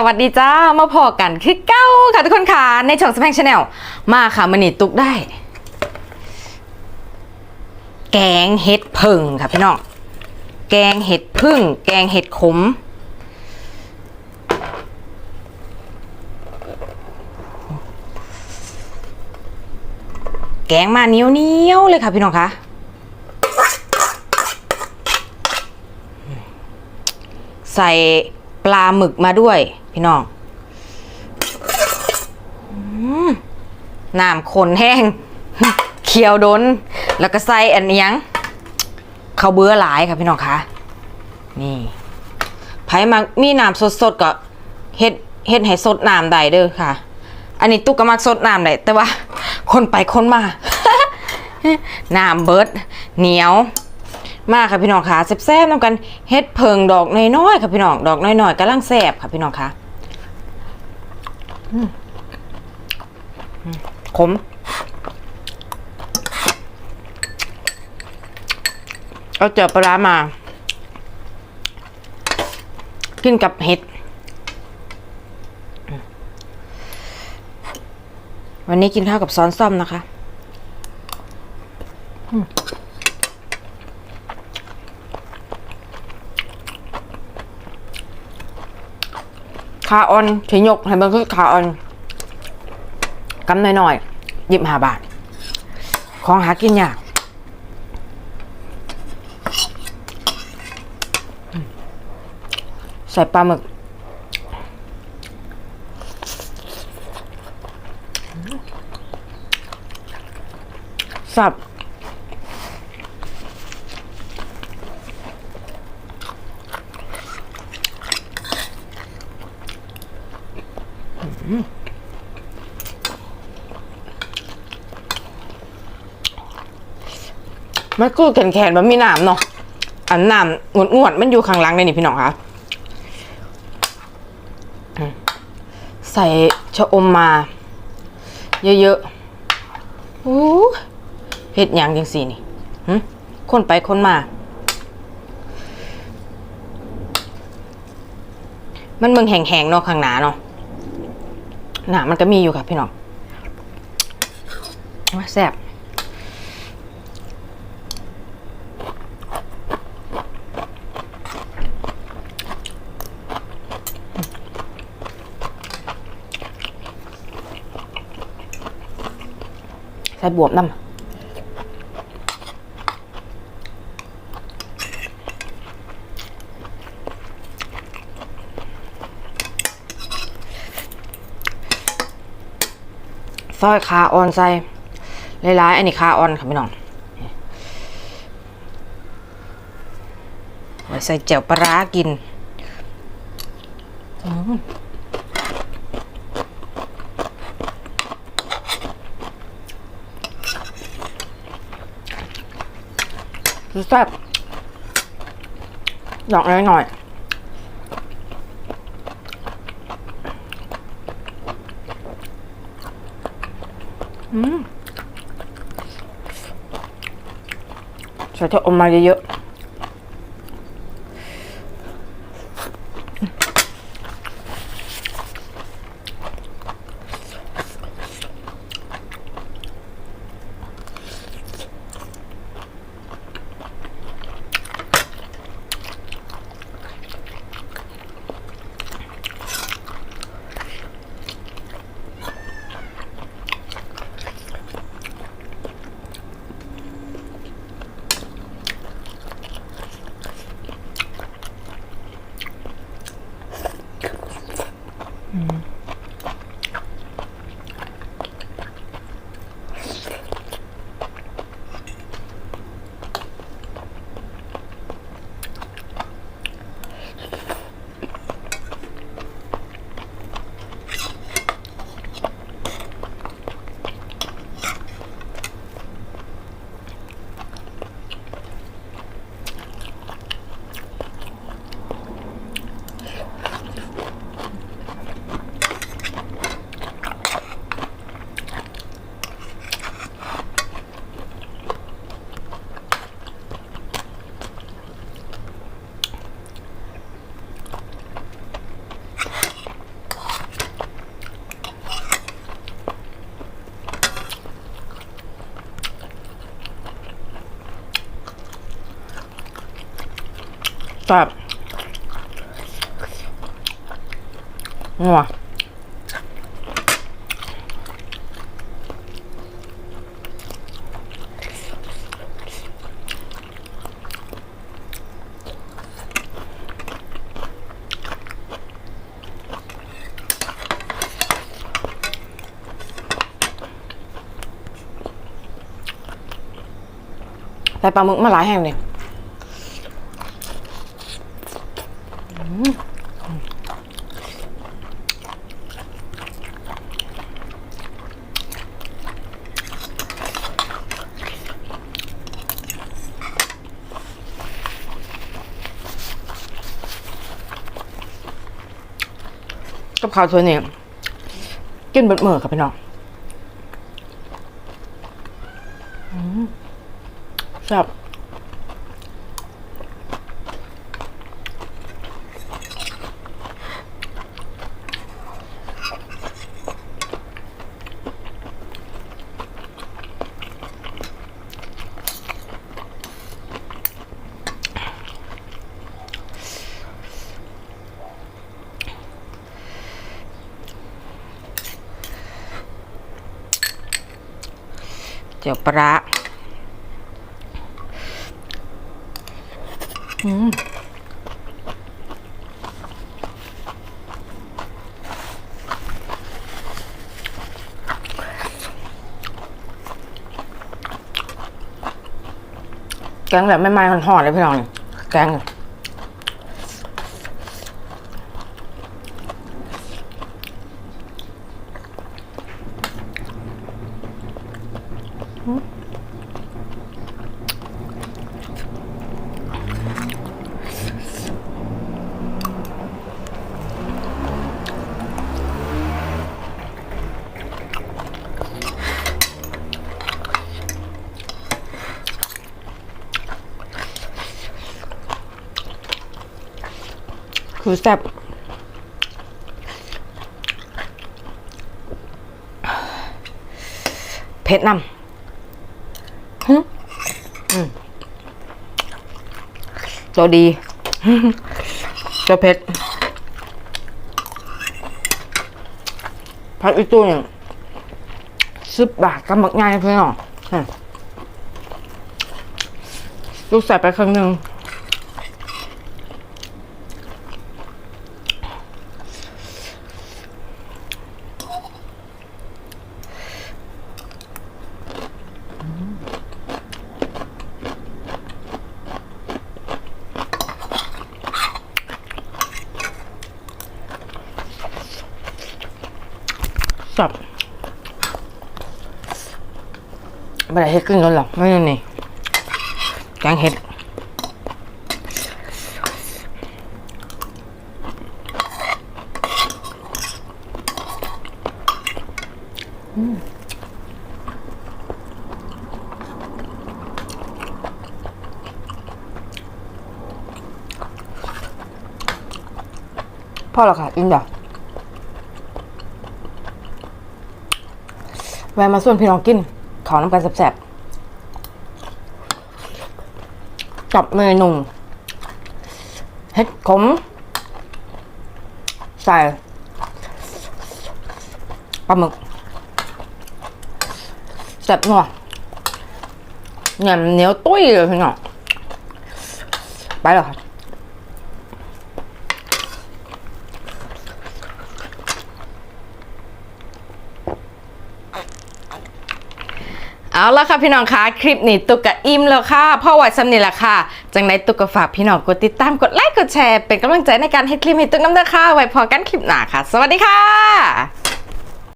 สวัสดีจ้ามาพอกันคือเก้าค่ะทุกคนค่ะในช่องสแพงชาแนลมาค่ะมันนี่ตุกได้ แกงเห็ดผึ่งค่ะพี่น้องแกงเห็ดพึ่ง แกงเห็ดขมแกงมาเหนียวเนียวๆเลยค่ะพี่น้องคะใส่ ลาหมึกมาด้วย พี่น้องน้ำขนแห้งเคี่ยวดน แล้วก็ใส่อันนี้ยังข้าวเบื่อหลายค่ะพี่น้องคะนี่ไผมามีน้ำสดๆก็เฮ็ดเฮ็ดให้สดน้ำได้เด้อค่ะ อันนี้ตุ๊กก็มักสดน้ำได้แต่ว่า คนไปคนมาน้ำเบิดเหนียว มาค่ะพี่น้องค่ะแซ่บๆน้ำกันเฮ็ดเพิงดอกน้อยๆค่ะพี่น้องดอกน้อยๆกำลังแซ่บค่ะพี่น้องค่ะขมเอาเจอปลาร้ามา กินกับเห็ด วันนี้กินข้าวกับซ้อนซ่อมนะคะ ขาออนถียกให้มันคือขาออนกำหน่อยๆหยิบหาบาท ของหากินยากใส่ปลาหมึก สับ มันคือแขนแขนๆมันมีหนามเนาะ อันหนามงวดงวดๆมันอยู่ข้างหล่างเลยนี่พี่น้องคะใส่ชะอมมา เยอะๆอู้เห็ดหยังจังสี่นี่คนไปคนมา มันเมืองแห้งๆเนาะข้างหนาเนาะ หนามันก็มีอยู่ค่ะพี่น้องว่าแซ่บใส่บวบน้ำ ซอยคาออนใส่หลายๆอันนี้คาออนค่ะพี่น้องไว้ใส่แจ่วปลาร้ากินอืมแซ่บดอกน้อยหน่อย ใส่เถอะอมมาเยอะ แซ่บนัวใส่ปลาหมึกมาหลายแห่งเลย กับข้าวส่วนนี้กินเบิดมือครับพี่น้องอืมแซ่บ จียวปลาอืมแกงแบบไม่ไหม้หอนๆเลยพี่น้อง แกง คือแซ่บเผ็ดนำหึอืมตัวดีตัวเผ็ดพักอีกตัวหนึ่งซึบบาทกำบักง่ายเพื่อนหรออืมลูกใส่ไปครึ่งหนึ่ง สับไม่ได้เห็ดกึ่งกันหรอกไม่นี่นี่แกงเห็ดพ่อเหรอค่ะอินเดอ แวะมาส่วนพี่น้องกินขอน้ำกันแซ่บๆกับเมนูเห็ดขม ใส่ปลาหมึกแซ่บนัวแหนมเหนียวตุ้ยเลยพี่น้องไปแล้วครั เอาละค่ะพี่น้องคะคลิปนี้ตุกกะอิ่มแล้วค่ะพ่อวัดสำนี่แหละค่ะจังในตุกกะฝากพี่น้องกดติดตามกดไลค์กดแชร์เป็นกำลังใจในการให้คลิปให้ตุกน้ำเด้อค่ะไว้พอกันคลิปหน้าค่ะ สวัสดีค่ะ